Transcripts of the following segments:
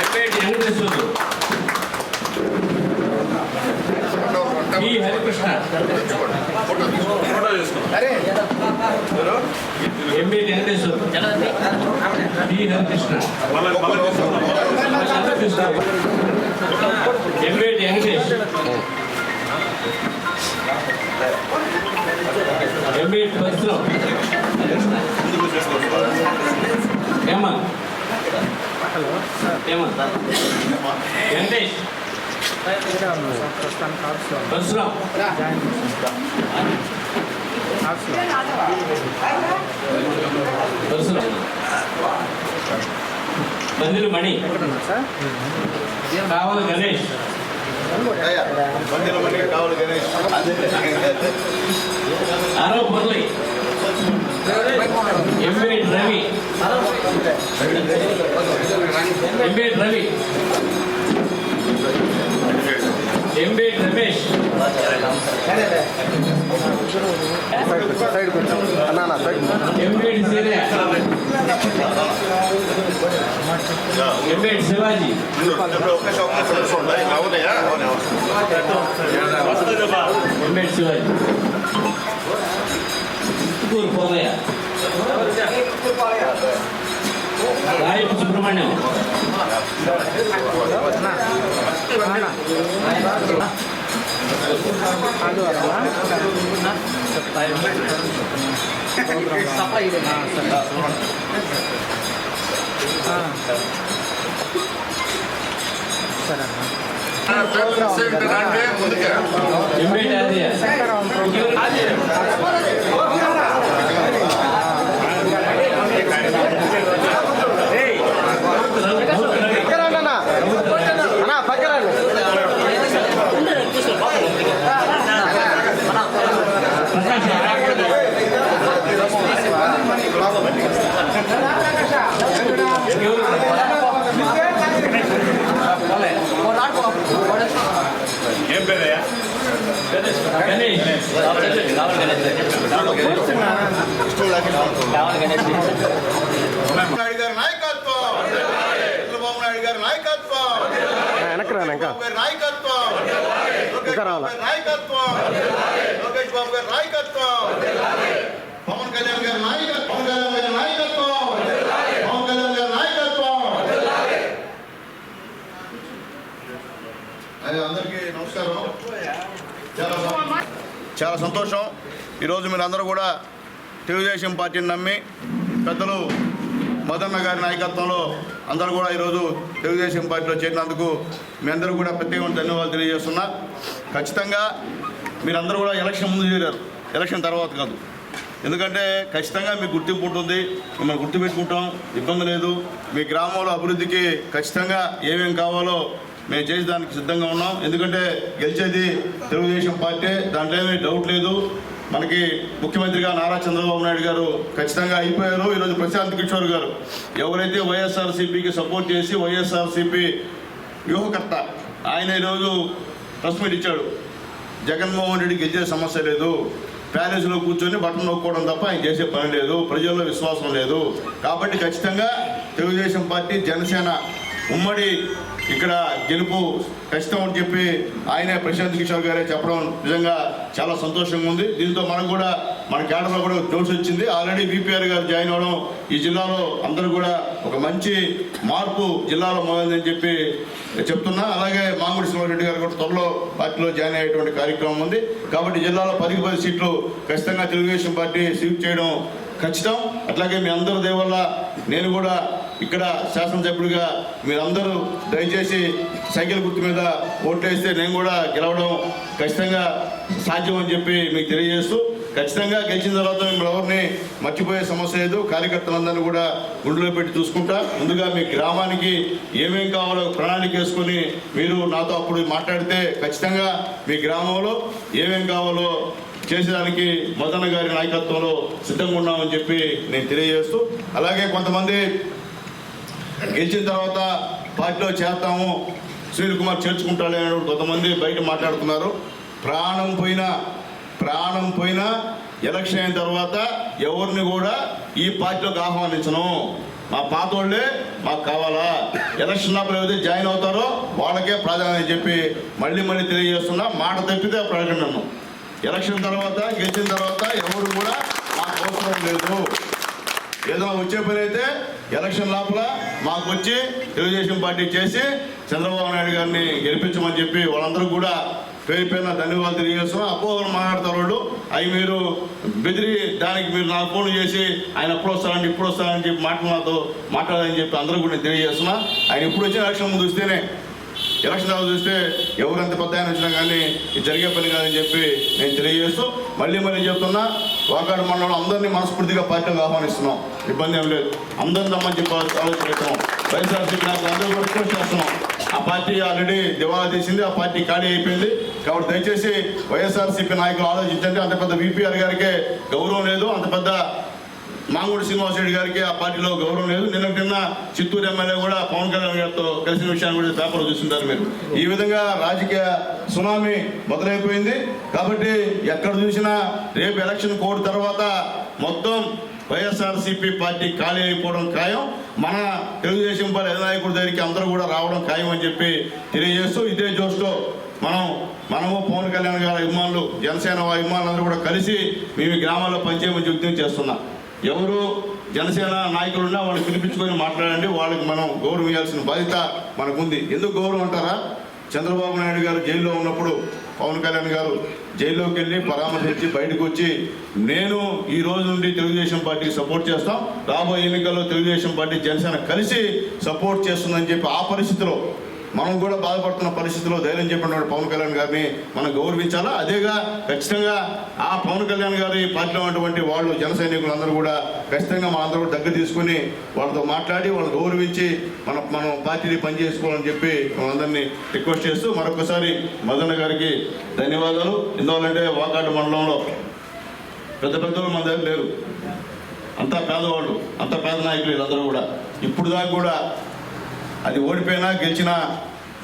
ఎప్పటి వెంకటేశ్వరుడు ఈ హరికృష్ణ ఎంబీ వెంకటేశ్వరుడు ఈ హరికృష్ణ ఎంబీ వెంకటేష్ ఎంబీ ఏమా ఏమా వెంకటేష్ పరశురాం మణి కావాలి గణేష్ మందిరం మందికి కావాలి గణేష్ ఆరో Murali MB Ravi MB Ravi MB Ramesh side కొంచెం అన్నా అన్న side MB సీర్య MB Shivaji అవునయా MB Shivaji Chittoor పోదయ్య రాయపు సుబ్రహ్మణ్యం அது வரலாம் ಸರ್ ಮುಂದಕ್ಕೆ ఏం పేరయ్యా గణేష్ నాయుడు గారి నాయకత్వం. చంద్రబాబు నాయుడు గారి నాయకత్వం వెనక్కి రాను ఇంకా? బాబు గారి నాయకత్వం లోకేష్ ఇంకా నాయకత్వం. లోకేష్ బాబు గారి నాయకత్వం. పవన్ కళ్యాణ్ గారి నాయకత్వం పవన్ కళ్యాణ్ గారి నాయకత్వం. పవన్ కళ్యాణ్ గారి నాయకత్వం. అందరికీ నమస్కారం. చాలా చాలా సంతోషం. ఈరోజు మీరు అందరూ కూడా తెలుగుదేశం పార్టీని నమ్మి పెద్దలు మదన్న గారి నాయకత్వంలో అందరూ కూడా ఈరోజు తెలుగుదేశం పార్టీలో చేరినందుకు మీ అందరూ కూడా ప్రత్యేకమైన ధన్యవాదాలు తెలియజేస్తున్నా. ఖచ్చితంగా మీరందరూ కూడా ఎలక్షన్ ముందు చేరారు. ఎలక్షన్ తర్వాత కాదు. ఎందుకంటే ఖచ్చితంగా మీకు గుర్తింపు ఉంటుంది. మిమ్మల్ని గుర్తుపెట్టుకుంటాం. ఇబ్బంది లేదు. మీ గ్రామంలో అభివృద్ధికి ఖచ్చితంగా ఏమేమి కావాలో మేము చేసేదానికి సిద్ధంగా ఉన్నాం. ఎందుకంటే గెలిచేది తెలుగుదేశం పార్టీ. దాంట్లో ఏమీ డౌట్ లేదు. మనకి ముఖ్యమంత్రిగా నారా చంద్రబాబు నాయుడు గారు ఖచ్చితంగా అయిపోయారు. ఈరోజు ప్రశాంత్ కిషోర్ గారు ఎవరైతే వైఎస్ఆర్సీపీకి సపోర్ట్ చేసి వైఎస్ఆర్సీపీ వ్యూహకర్త ఆయన ఈరోజు ప్రెస్ మీట్ ఇచ్చాడు. జగన్మోహన్ రెడ్డి గెలిచే సమస్య లేదు. ప్యాలెస్లో కూర్చొని బట్టలు నొక్కోవడం తప్ప ఆయన చేసే పని లేదు. ప్రజల్లో విశ్వాసం లేదు. కాబట్టి ఖచ్చితంగా తెలుగుదేశం పార్టీ జనసేన ఉమ్మడి ఇక్కడ గెలుపు ఖచ్చితం అని చెప్పి ఆయనే ప్రశాంత్ కిషోర్ గారే చెప్పడం నిజంగా చాలా సంతోషంగా ఉంది. దీంతో మనకు కూడా మన కేడర్లో కూడా జోష్ వచ్చింది. ఆల్రెడీ బీపీఆర్ గారు జాయిన్ అవ్వడం ఈ జిల్లాలో అందరూ కూడా ఒక మంచి మార్పు జిల్లాలో మొదలైందని చెప్పి చెప్తున్నా. అలాగే మామిడి సింహారెడ్డి గారు కూడా త్వరలో పార్టీలో జాయిన్ అయ్యేటువంటి కార్యక్రమం ఉంది. కాబట్టి జిల్లాలో పదికి పది సీట్లు ఖచ్చితంగా తెలుగుదేశం పార్టీ సీట్ చేయడం ఖచ్చితం. అట్లాగే మీ అందరి దేవల్ల నేను కూడా ఇక్కడ శాసనసభ్యుడిగా మీరందరూ దయచేసి సైకిల్ గుర్తు మీద ఓట్లేస్తే నేను కూడా గెలవడం ఖచ్చితంగా సాధ్యం అని చెప్పి మీకు తెలియజేస్తూ ఖచ్చితంగా గెలిచిన తర్వాత మిమ్మల్ని ఎవరిని మర్చిపోయే సమస్య లేదు. కార్యకర్తలందరినీ కూడా గుండెలో పెట్టి చూసుకుంటా. ముందుగా మీ గ్రామానికి ఏమేం కావాలో ప్రణాళిక వేసుకొని మీరు నాతో అప్పుడు మాట్లాడితే ఖచ్చితంగా మీ గ్రామంలో ఏమేం కావాలో చేసేదానికి మదన గారి నాయకత్వంలో సిద్ధంగా ఉన్నామని చెప్పి నేను తెలియజేస్తూ అలాగే కొంతమంది గెలిచిన తర్వాత పార్టీలో చేస్తాము. సునీల్ కుమార్ చేర్చుకుంటాడు అని కొంతమంది బయట మాట్లాడుతున్నారు. ప్రాణం పోయినా ప్రాణం పోయినా ఎలక్షన్ అయిన తర్వాత ఎవరిని కూడా ఈ పార్టీలోకి ఆహ్వానించను. మా పాత వాళ్ళే మాకు కావాలా? ఎలక్షన్ అప్పుడు ఏదైతే జాయిన్ అవుతారో వాళ్ళకే ప్రాధాన్యత చెప్పి మళ్ళీ మళ్ళీ తెలియజేస్తున్నా. మాట తప్పితే ప్రకటనను ఎలక్షన్ తర్వాత గెలిచిన తర్వాత ఎవరు కూడా మాకు అవసరం లేదు. ఏదైనా వచ్చే పని అయితే ఎలక్షన్ లోపల మాకు వచ్చి తెలుగుదేశం పార్టీ చేసి చంద్రబాబు నాయుడు గారిని గెలిపించమని చెప్పి వాళ్ళందరూ కూడా పేరుపైన ధన్యవాదాలు తెలియజేస్తున్నాం. అపోహలు మాట్లాడతారు వాళ్ళు. అవి మీరు బెదిరి దానికి మీరు నాకు ఫోన్ చేసి ఆయన ఎప్పుడు వస్తారని ఇప్పుడు వస్తారని చెప్పి మాటలు మాట్లాడాలని చెప్పి అందరూ కూడా నేను తెలియజేస్తున్నా. ఆయన ఇప్పుడు వచ్చిన ఎలక్షన్ ముందు వస్తేనే ఎలక్షన్ తర్వాత చూస్తే ఎవరంత పెద్ద ఆయన వచ్చినా కానీ ఇది జరిగే పని కాదని చెప్పి నేను తెలియజేస్తూ మళ్ళీ మళ్ళీ చెప్తున్నా వాకాడు మండలం అందరినీ మనస్ఫూర్తిగా పార్టీలకు ఆహ్వానిస్తున్నాం. ఇబ్బంది ఏం లేదు. అందరిని రమ్మని చెప్పి ఆలోచిస్తున్నాం వైఎస్ఆర్సీపీ నాకు అందరూ రిక్వెస్ట్ చేస్తున్నాం. ఆ పార్టీ ఆల్రెడీ దివాలా తీసింది ఆ పార్టీ ఖాళీ అయిపోయింది. కాబట్టి దయచేసి వైఎస్ఆర్సీపీ నాయకులు ఆలోచించండి. అంత పెద్ద విపిఆర్ గారికి గౌరవం లేదు అంత పెద్ద మాంగూడి శ్రీనివాసరెడ్డి గారికి ఆ పార్టీలో గౌరవం లేదు. నిన్న నిన్న చిత్తూరు ఎమ్మెల్యే కూడా పవన్ కళ్యాణ్ గారితో కలిసిన విషయాన్ని కూడా పేపర్లో చూస్తుంటారు మీరు. ఈ విధంగా రాజకీయ సునామీ మొదలైపోయింది. కాబట్టి ఎక్కడ చూసినా రేపు ఎలక్షన్ కోడ్ తర్వాత మొత్తం వైఎస్ఆర్సీపీ పార్టీ ఖాళీ అయిపోవడం ఖాయం. మన తెలుగుదేశం పార్టీ అధినాయకుడి దగ్గరికి అందరూ కూడా రావడం ఖాయం అని చెప్పి తెలియజేస్తూ ఇదే జోష్లో మనం మనము పవన్ కళ్యాణ్ గారి అభిమానులు జనసేన అభిమానులు అందరూ కూడా కలిసి మేము గ్రామాల్లో పనిచేయమని ఉద్యోగం చేస్తున్నాం. ఎవరు జనసేన నాయకులున్నా వాళ్ళని పిలిపించుకొని మాట్లాడండి వాళ్ళకి మనం గౌరవం ఇవ్వాల్సిన బాధ్యత మనకుంది. ఎందుకు గౌరవం అంటారా? చంద్రబాబు నాయుడు గారు జైల్లో ఉన్నప్పుడు పవన్ కళ్యాణ్ గారు జైల్లోకి వెళ్ళి పరామర్శించి బయటకు వచ్చి నేను ఈ రోజు నుండి తెలుగుదేశం పార్టీకి సపోర్ట్ చేస్తాం. రాబోయే ఎన్నికల్లో తెలుగుదేశం పార్టీ జనసేన కలిసి సపోర్ట్ చేస్తుందని చెప్పి ఆ పరిస్థితిలో మనం కూడా బాధపడుతున్న పరిస్థితిలో ధైర్యం చెప్పినటువంటి పవన్ కళ్యాణ్ గారిని మనం గౌరవించాలా? అదేగా ఖచ్చితంగా ఆ పవన్ కళ్యాణ్ గారి పార్టీలో ఉన్నటువంటి వాళ్ళు జన సైనికులందరూ కూడా ఖచ్చితంగా మన అందరూ దగ్గర తీసుకుని వాళ్ళతో మాట్లాడి వాళ్ళని గౌరవించి మన మనం పార్టీని పనిచేసుకోవాలని చెప్పి మనందరినీ రిక్వెస్ట్ చేస్తూ మరొకసారి మదన్న గారికి ధన్యవాదాలు. ఎందువల్లంటే వాకాడు మండలంలో పెద్ద పెద్దలు మన దగ్గర లేరు. అంతా పేదవాళ్ళు అంత పేద నాయకులు వీళ్ళందరూ కూడా. ఇప్పుడు దాకా కూడా అది ఓడిపోయినా గెలిచినా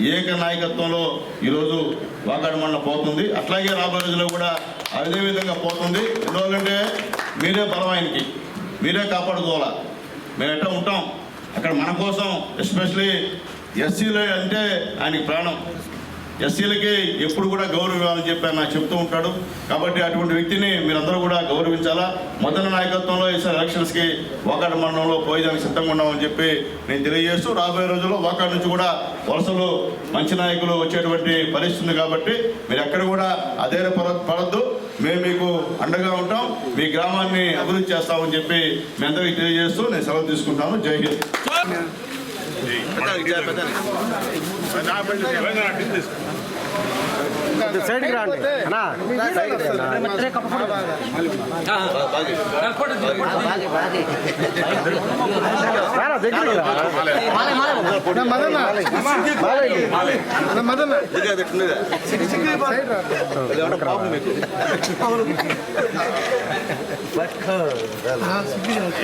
ఏక నాయకత్వంలో ఈరోజు వాగాడు మండలం పోతుంది. అట్లాగే రాబోయే రోజుల్లో కూడా అదే విధంగా పోతుంది. ఎందువల్లంటే మీరే బలం ఆయనకి మీరే కాపాడుకోవాలా. మేము ఎట్లా ఉంటాం? అక్కడ మన కోసం ఎస్పెషలీ ఎస్సీలో అంటే ఆయనకి ప్రాణం. ఎస్సీలకి ఎప్పుడు కూడా గౌరవం ఇవ్వాలని చెప్పి ఆయన చెప్తూ ఉంటాడు. కాబట్టి అటువంటి వ్యక్తిని మీరందరూ కూడా గౌరవించాలా? మొదటి నాయకత్వంలో ఈసారి ఎలక్షన్స్కి వాకాడు మండలంలో పోయేదానికి సిద్ధంగా ఉన్నామని చెప్పి నేను తెలియజేస్తూ రాబోయే రోజుల్లో వాకాడు నుంచి కూడా వలసలు మంచి నాయకులు వచ్చేటువంటి పరిస్థితి ఉంది కాబట్టి మీరు ఎక్కడ కూడా అదే పడ పడద్దు. మేము మీకు అండగా ఉంటాం. మీ గ్రామాన్ని అభివృద్ధి చేస్తామని చెప్పి మీ అందరికీ తెలియజేస్తూ నేను సెలవు తీసుకుంటాను జై హింద్. సైడ్కి రాండి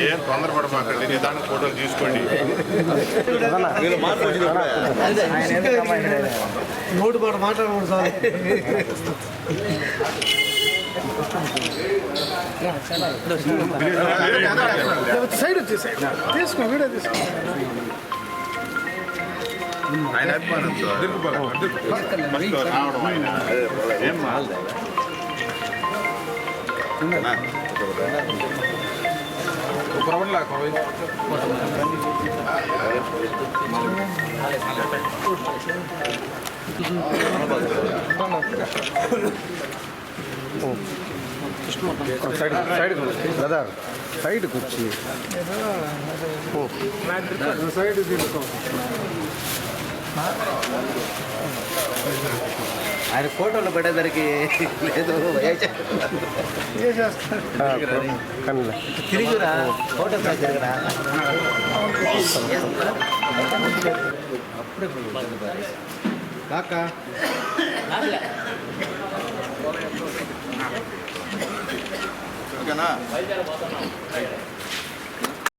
ఏం తొందరపడమాకండి నిదానం ఫోటోలు తీసుకోండి. నోటు మాట మాట్లాడకూడదు సార్. సైడ్ వచ్చి సైడ్ తీసుకో వీడియో తీసుకో ఆయన అభిమానం రావడం ఆయన ఏం సైడ్ సైడ్ బ్రదర్ సైడ్ కూర్చి సైడ్ తీసుకో ఆయన ఫోటోలు పడేసరికి లేదు కన్నులే తిరిగిరా ఫోటో తిరిగిరా కాకా ఓకేనా